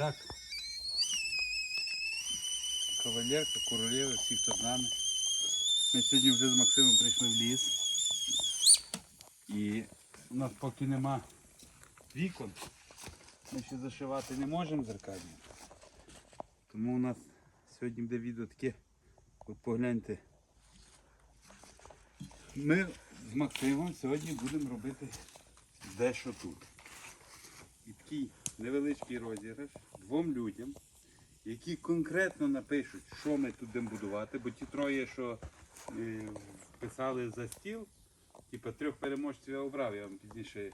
так. Кавалерка, королева, всі, хто з нами. Ми сьогодні вже з Максимом прийшли в ліс. І у нас поки нема вікон. Ми ще зашивати не можемо зеркальні. Тому у нас сьогодні буде відео таке. От погляньте. Ми з Максимом сьогодні будемо робити дещо тут. І такий невеличкий розіграш двом людям, які конкретно напишуть, що ми тут будемо будувати, бо ті троє, що е, писали за стіл, типу трьох переможців я обрав, я вам пізніше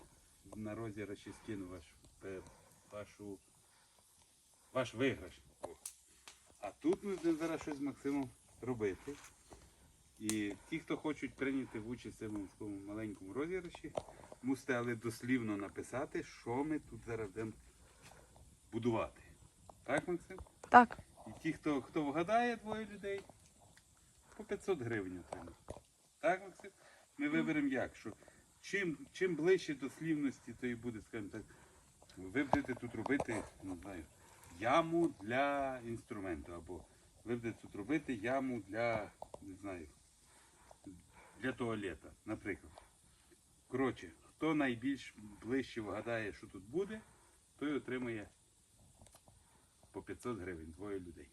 на розіграші скину ваш, вашу, ваш виграш. А тут ми зараз щось з Максимом робити. І ті, хто хочуть прийняти в участь в цьому маленькому розіграші, мусите але дослівно написати, що ми тут зараз будемо будувати. Так, Максим? Так. І ті, хто, хто вгадає двоє людей, по 500 гривень отримають. Так, Максим? Ми виберемо як, що чим, чим ближче до слівності, то і буде, скажімо так, ви будете тут робити, не знаю, яму для інструменту, або ви будете тут робити яму для, не знаю, для туалета, наприклад. Коротше, хто найбільш ближче вгадає, що тут буде, той отримує по 500 гривень, двоє людей.